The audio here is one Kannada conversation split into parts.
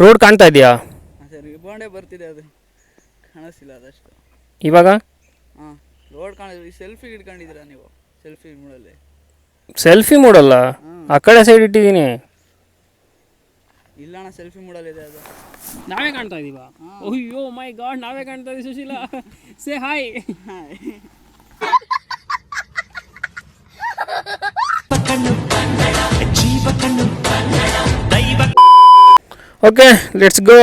ರೋಡ್ ಕಾಣ್ತಾ ಇದೆಯಾ? ಸರ್ ರಿಬೌಂಡೇ ಬರ್ತಿದೆ ಅದು. ಕಾಣಿಸ್ತಿಲ್ಲ ಅದಷ್ಟು. ಇವಾಗ? ಹಾಂ ರೋಡ್ ಕಾಣ ಸೆಲ್ಫಿ ಇಟ್ಕೊಂಡಿದ್ದೀರಾ ನೀವು? ಸೆಲ್ಫಿ ಮೂಡಲ್ಲಿ. ಸೆಲ್ಫಿ ಮೂಡಲ್ಲ? ಆ ಕಡೆ ಸೈಡ್ ಇಟ್ಟಿದ್ದೀನಿ. ಇಲ್ಲ ಅಣ್ಣ ಸೆಲ್ಫಿ ಮೂಡಲ್ಲಿದೆ ಅದು. ನಾವೇ ಕಾಣ್ತಾ ಇದೀವ? ಅಯ್ಯೋ ಮೈ ಗಾಡ್ ನಾವೇ ಕಾಣ್ತಾ ಇದೀವಿ Sushila. Say hi hi okay let's go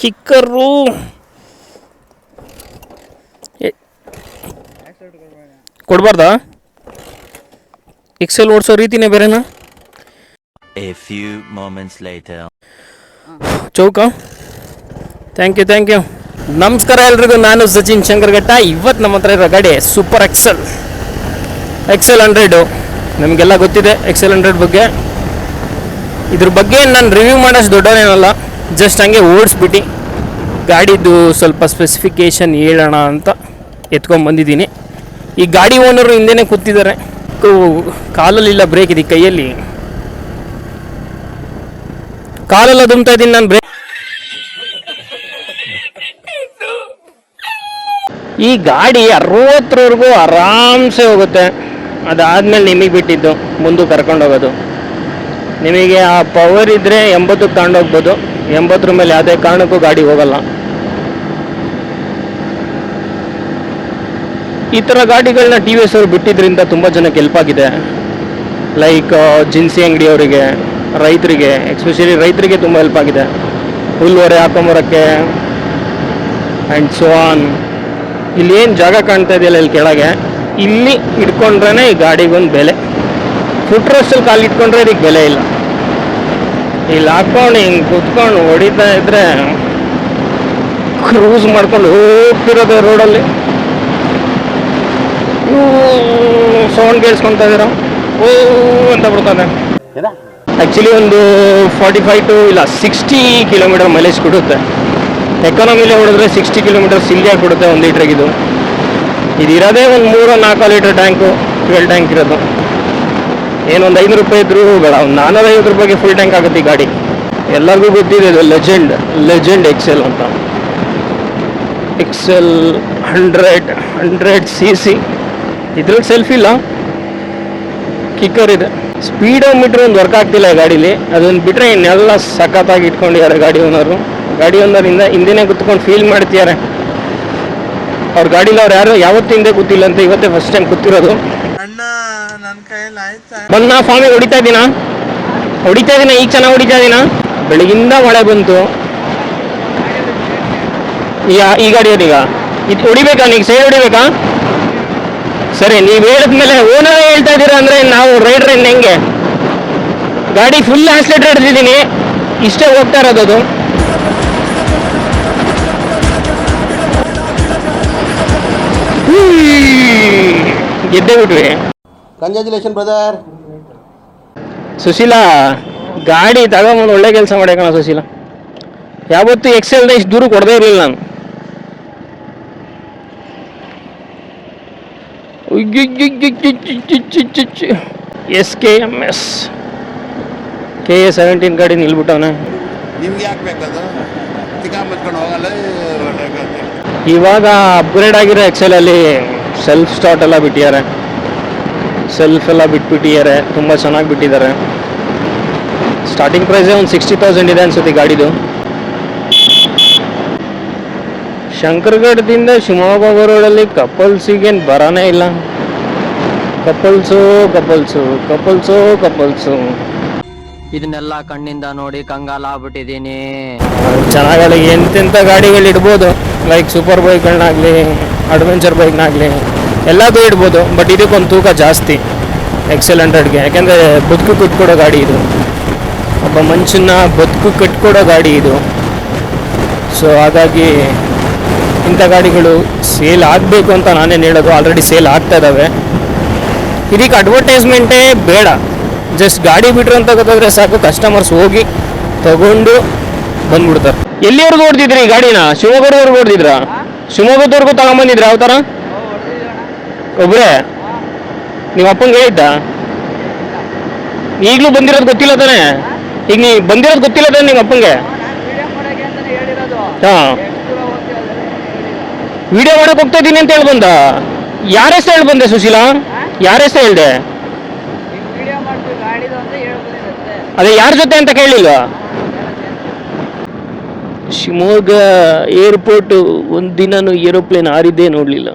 kicker ಕೊಡಬಾರ್ದಾ? XL ಓಡಿಸೋ ರೀತಿನೇ ಬೇರೆನಾ? ಎ ಫ್ಯೂ ಮೂಮೆಂಟ್ಸ್ ಲೇಟರ್ ಚೌಕ. ಥ್ಯಾಂಕ್ ಯು ಥ್ಯಾಂಕ್ ಯು ನಮಸ್ಕಾರ ಎಲ್ರಿಗೂ ನಾನು ಸಚಿನ್ ಶಂಕರ್ಘಟ್ಟ. ಇವತ್ತು ನಮ್ಮ ಹತ್ರ ಇರೋ ಗಾಡಿ ಸೂಪರ್ ಎಕ್ಸೆಲ್ ಎಕ್ಸೆಲ್ ಹಂಡ್ರೆಡು ನಮಗೆಲ್ಲ ಗೊತ್ತಿದೆ ಎಕ್ಸೆಲ್ ಹಂಡ್ರೆಡ್ ಬಗ್ಗೆ. ಇದ್ರ ಬಗ್ಗೆ ನಾನು ರಿವ್ಯೂ ಮಾಡೋಷ್ಟು ದೊಡ್ಡವನೇನಲ್ಲ ಜಸ್ಟ್ ಹಂಗೆ ಓಡಿಸ್ಬಿಟ್ಟು ಗಾಡಿದು ಸ್ವಲ್ಪ ಸ್ಪೆಸಿಫಿಕೇಷನ್ ಹೇಳೋಣ ಅಂತ ಎತ್ಕೊಂಡು ಬಂದಿದ್ದೀನಿ. ಈ ಗಾಡಿ ಓನರು ಹಿಂದೆನೇ ಕೂತಿದ್ದಾರೆ. ಕಾಲಲ್ಲಿಲ್ಲ ಬ್ರೇಕ್ ಇದೆ ಕೈಯಲ್ಲಿ. ಕಾಲಲ್ಲ ದುಮ್ತಾ ಇದ್ದೀನಿ ನಾನು ಬ್ರೇಕ್ ಈ ಗಾಡಿ ಅರವತ್ತರವರೆಗೂ ಆರಾಮ್ಸೆ ಹೋಗುತ್ತೆ. ಅದಾದ್ಮೇಲೆ ನಿಮಗೆ ಬಿಟ್ಟಿದ್ದು, ಮುಂದೆ ಕರ್ಕೊಂಡು ಹೋಗೋದು. ನಿಮಗೆ ಆ ಪವರ್ ಇದ್ದರೆ ಎಂಬತ್ತಕ್ಕೆ ತಗೊಂಡೋಗ್ಬೋದು ಎಂಬತ್ತರ ಮೇಲೆ ಯಾವುದೇ ಕಾರಣಕ್ಕೂ ಗಾಡಿ ಹೋಗಲ್ಲ. ಈ ಥರ ಗಾಡಿಗಳನ್ನ ಟಿ ವಿ ಎಸ್ ಅವರು ಬಿಟ್ಟಿದ್ದರಿಂದ ತುಂಬ ಜನಕ್ಕೆ ಹೆಲ್ಪ್ ಆಗಿದೆ. ಲೈಕ್ ಜಿನ್ಸಿ ಅಂಗಡಿಯವರಿಗೆ ರೈತರಿಗೆ ಎಕ್ಸ್ಪೆಷಲಿ ರೈತರಿಗೆ ತುಂಬ ಹೆಲ್ಪ್ ಆಗಿದೆ. ಹುಲ್ಲುವರೆ ಹಾಕೊಂಬರೋಕ್ಕೆ ಆ್ಯಂಡ್ ಸೋನ್ ಇಲ್ಲಿ ಏನು ಜಾಗ ಕಾಣ್ತಾ ಇದೆಯಲ್ಲ ಇಲ್ಲಿ ಕೆಳಗೆ, ಇಲ್ಲಿ ಇಟ್ಕೊಂಡ್ರೇ ಈ ಗಾಡಿಗೊಂದು ಬೆಲೆ. ಫುಟ್ ರೆಸ್ಟಲ್ಲಿ ಕಾಲು ಇಟ್ಕೊಂಡ್ರೆ ಇದಕ್ಕೆ ಬೆಲೆ ಇಲ್ಲ. ಇಲ್ಲಿ ಹಾಕ್ಕೊಂಡು ಹಿಂಗೆ ಕುತ್ಕೊಂಡು ಹೊಡಿತಾ ಇದ್ರೆ ಕ್ರೂಸ್ ಮಾಡ್ಕೊಂಡು ಹೋಗ್ತಿರೋದು ರೋಡಲ್ಲಿ ಸೌಂಡ್ ಕೇಳಿಸ್ಕೊಂತ ಇದ್ದೀರ? ಓ ಅಂತ ಬಿಡ್ತಾನೆ ಆ್ಯಕ್ಚುಲಿ ಒಂದು ಫಾರ್ಟಿ ಫೈವ್ ಟು ಇಲ್ಲ ಸಿಕ್ಸ್ಟಿ ಕಿಲೋಮೀಟರ್ ಮೈಲೇಜ್ ಕೊಡುತ್ತೆ. ಎಕನಾಮಿಲೇ ಹೊಡೆದ್ರೆ ಸಿಕ್ಸ್ಟಿ ಕಿಲೋಮೀಟರ್ ಸಿಲ್ಲಿಯಾಗಿ ಕೊಡುತ್ತೆ ಒಂದು ಲೀಟ್ರಿಗೆ ಇದು ಇದಿರೋದೇ ಇರೋದೇ ಒಂದು ಮೂರು ನಾಲ್ಕು ಲೀಟರ್ ಟ್ಯಾಂಕು ಟ್ವೆಲ್ ಟ್ಯಾಂಕ್ ಇರೋದು. ಏನೊಂದು ಐನೂರು ರೂಪಾಯಿ ಇದ್ರೂ ಬೇಡ, ಒಂದು ನಾನ್ನೂರೈವತ್ತು ರೂಪಾಯಿಗೆ ಫುಲ್ ಟ್ಯಾಂಕ್ ಆಗುತ್ತೆ ಈ ಗಾಡಿ. ಎಲ್ಲರಿಗೂ ಗೊತ್ತಿದೆ ಇದು ಲೆಜೆಂಡ್ ಲೆಜೆಂಡ್ ಎಕ್ಸೆಲ್ ಅಂತ. Excel hundred hundred C C ಇದ್ರಲ್ಲಿ ಸೆಲ್ಫಿ ಇಲ್ಲ. ಕಿಕ್ಕರ್ ಇದೆ. ಸ್ಪೀಡೋಮೀಟ್ರ್ ಒಂದು ವರ್ಕ್ ಆಗ್ತಿಲ್ಲ ಗಾಡೀಲಿ. ಅದನ್ನು ಬಿಟ್ಟರೆ ಇನ್ನೆಲ್ಲ ಸಖತ್ತಾಗಿ ಇಟ್ಕೊಂಡಿದ್ದಾರೆ ಗಾಡಿ ಓನರು ಗಾಡಿ ಓನರಿಂದ ಹಿಂದೆನೇ ಕುತ್ಕೊಂಡು ಫೀಲ್ ಮಾಡ್ತಿದ್ದಾರೆ. ಅವ್ರ ಗಾಡೀಲಿ ಅವ್ರು ಯಾರು, ಯಾವತ್ತೂ ಹಿಂದೆ ಕೂತಿಲ್ಲ ಅಂತ ಇವತ್ತೇ ಫಸ್ಟ್ ಟೈಮ್ ಕೂತಿರೋದು. ಬಂದ ಸ್ವಾಮಿ, ಹೊಡಿತಾ ಇದ್ದೀನಾ? ಹೊಡಿತಾ ಇದೀನ ಈಗ ಚೆನ್ನಾಗಿ ಹೊಡಿತಾ ಇದೀನ ಬೆಳಗಿಂದ ಮಳೆ ಬಂತು. ಈಗ ಈಗ ಇದು ಹೊಡಿಬೇಕಾ? ನೀವು ಸೈಡ್ ಹೊಡಿಬೇಕಾ? ಸರಿ, ನೀವು ಹೇಳಿದ್ಮೇಲೆ ಓನರ್ ಹೇಳ್ತಾ ಇದ್ದೀರಾ ಅಂದ್ರೆ ನಾವು ರೈಡ್ರ್ ಹೆಂಗೆ? ಗಾಡಿ ಫುಲ್ ಆಕ್ಸಿಲೇಟರ್ ಹಿಡಿದಿದ್ದೀನಿ. ಇಷ್ಟೇ ಹೋಗ್ತಾ ಇರೋದು ಅದು. ಗೆದ್ದೇ ಬಿಟ್ವಿ. ಕಂಗ್ರ್ಯಾಚುಲೇಷನ್ ಬ್ರದರ್ ಸುಶೀಲಾ ಗಾಡಿ ತಗೊಂಬಂದು ಒಳ್ಳೆ ಕೆಲಸ ಮಾಡ್ಯಾಕಣ ಸುಶೀಲಾ. ಯಾವತ್ತೂ ಎಕ್ಸೆಲ್ದ ಇಷ್ಟು ದೂರ ಕೊಡದೇ ಇರಲಿಲ್ಲ ನಾನು. S K M S K A seventeen ಗಾಡಿ ನಿಲ್ಬಿಟ್ಟವನೆ. ನಿಮ್ಗೆ ಯಾಕೆ ಬೇಕದು ತಿಕ್ಕಾಂಬತ್ಕೊಂಡು ಹೋಗಲ್ಲ ಇವಾಗ ಅಪ್ಗ್ರೇಡ್ ಆಗಿರೋ ಎಕ್ಸೆಲಲ್ಲಿ ಸೆಲ್ಫ್ ಸ್ಟಾರ್ಟ್ ಎಲ್ಲ ಬಿಟ್ಟಿದ್ದಾರೆ. ಸೆಲ್ಫ್ ಎಲ್ಲ ಬಿಟ್ಬಿಟ್ಟಿದ್ದಾರೆ ತುಂಬ ಚೆನ್ನಾಗಿ ಬಿಟ್ಟಿದ್ದಾರೆ. ಸ್ಟಾರ್ಟಿಂಗ್ ಪ್ರೈಸೇ ಒಂದು ಸಿಕ್ಸ್ಟಿ ತೌಸಂಡ್ ಇದೆ ಅನ್ಸುತ್ತೆ ಗಾಡಿದು. ಶಂಕರ್ಗಢದಿಂದ ಶಿವಮೊಗ್ಗ ರೋಡಲ್ಲಿ ಕಪಲ್ಸಿಗೇನು ಬರಾನೇ ಇಲ್ಲ. ಕಪಲ್ಸು ಕಪಲ್ಸು ಕಪಲ್ಸು ಕಪಲ್ಸು ಇದನ್ನೆಲ್ಲ ಕಣ್ಣಿಂದ ನೋಡಿ ಕಂಗಾಲ ಆಗ್ಬಿಟ್ಟಿದ್ದೀನಿ. ಚೆನ್ನಾಗಲ್ಲ ಎಂತೆಂಥ ಗಾಡಿಗಳು ಇಡ್ಬೋದು ಲೈಕ್ ಸೂಪರ್ ಬೈಕ್ಗಳನ್ನಾಗಲಿ ಅಡ್ವೆಂಚರ್ ಬೈಕ್ನಾಗಲಿ ಎಲ್ಲದೂ ಇಡ್ಬೋದು ಬಟ್ ಇದಕ್ಕೊಂದು ತೂಕ ಜಾಸ್ತಿ ಎಕ್ಸೆಲ್ ಹಂಡ್ರೆಡ್ಗೆ ಯಾಕೆಂದರೆ ಬದುಕು ಕಟ್ಕೊಡೋ ಗಾಡಿ ಇದು. ಒಬ್ಬ ಮನುಷ್ಯನ ಬದುಕು ಕಟ್ಕೊಡೋ ಗಾಡಿ ಇದು. ಸೊ ಹಾಗಾಗಿ ಇಂಥ ಗಾಡಿಗಳು ಸೇಲ್ ಆಗಬೇಕು ಅಂತ ನಾನೇನು ಹೇಳೋದು ಆಲ್ರೆಡಿ ಸೇಲ್ ಆಗ್ತಾ ಇದ್ದಾವೆ ಇದಕ್ಕೆ ಅಡ್ವರ್ಟೈಸ್ಮೆಂಟೇ ಬೇಡ. ಜಸ್ಟ್ ಗಾಡಿ ಬಿಟ್ರು ಅಂತ ಗೊತ್ತಾದರೆ ಸಾಕು ಕಸ್ಟಮರ್ಸ್ ಹೋಗಿ ತಗೊಂಡು ಬಂದ್ಬಿಡ್ತಾರೆ. ಎಲ್ಲಿವರೆಗೂ ಓಡ್ತಿದ್ರಿ ಈ ಗಾಡಿನ? ಶಿವಮೊಗ್ಗದವರೆಗೂ ಓಡ್ತಿದ್ರ ಶಿವಮೊಗ್ಗದವರೆಗೂ ತಗೊಂಡ್ಬಂದಿದ್ರಾ ಯಾವ ಥರ ಒಬ್ರೇ ನಿಮ್ಮ ಅಪ್ಪಂಗೆ ಹೇಳಿದ್ದ? ಈಗಲೂ ಬಂದಿರೋದು ಗೊತ್ತಿಲ್ಲ ತಾನೆ? ಈಗ ನೀ ಬಂದಿರೋದು ಗೊತ್ತಿಲ್ಲ ತಾನೆ ನಿಮ್ಮ ಅಪ್ಪಂಗೆ? ಹಾಂ. ವಿಡಿಯೋ ಮಾಡಕ್ ಹೋಗ್ತಾ ಇದ್ದೀನಿ ಅಂತ ಹೇಳ್ಬಂದ? ಯಾರ ಹೇಳಿ ಬಂದೆ ಸುಶೀಲಾ? ಯಾರ ಹೇಳ್ದೆ? ಅದೇ ಯಾರ ಜೊತೆ ಅಂತ ಕೇಳಿಲ್ಲ ಶಿವಮೊಗ್ಗ ಏರ್ಪೋರ್ಟ್ ಒಂದು ದಿನನೂ ಏರೋಪ್ಲೇನ್ ಹಾರಿದ್ದೇ ನೋಡಲಿಲ್ಲ.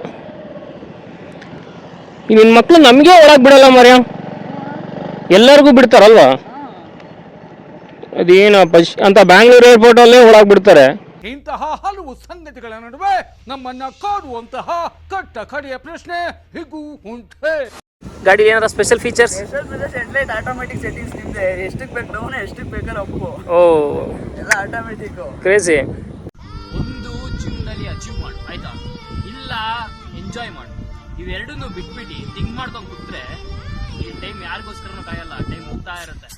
ನಿನ್ನ ಮಕ್ಕಳು ನಮಗೆ ಒಳಗೆ ಬಿಡಲ್ಲ ಮರ್ಯ ಎಲ್ಲರಿಗೂ ಬಿಡ್ತಾರಲ್ವಾ? ಅದೇನು ಪಶ್ ಅಂತ ಏರ್ಪೋರ್ಟ್ ಏರ್ಪೋರ್ಟಲ್ಲೇ ಒಳಗೆ ಬಿಡ್ತಾರೆ. ಇಂತಹ ಹಲವು ಸಂಗತಿಗಳ ನಡುವೆ ನಮ್ಮನ್ನ ಕಾಡುವಂತಹ ಕಟ್ಟ ಕಡೆಯ ಪ್ರಶ್ನೆ ಹೀಗೂ ಉಂಟೆ. ಗಾಡಿ ಏನಾರ special features headlight sidelight automatic settings ನಿಮ್ದೆ. ಎಷ್ಟಕ್ಕೆ ಬೇಕು ಡೌನ್ ಎಷ್ಟಕ್ಕೆ ಬೇಕಾದ್ರೆ ಅಪ್ಪು ಓ. ಎಲ್ಲ ಆಟೋಮೆಟಿಕ್ ಕ್ರೇಜಿ ಒಂದು ಜೀವನದಲ್ಲಿ ಅಚೀವ್ ಮಾಡು ಆಯ್ತಾ? ಇಲ್ಲ ಎಂಜಾಯ್ ಮಾಡು. ಇವೆರಡನ್ನೂ ಬಿಟ್ಬಿಟ್ಟು ಥಿಂಕ್ ಮಾಡ್ಕೊಂಡು ಕೂತ್ರೆ ಈ ಟೈಮ್ ಯಾರಿಗೋಸ್ಕರನೂ ಕಾಯಲ್ಲ ಟೈಮ್ ಹೋಗ್ತಾ ಇರುತ್ತೆ.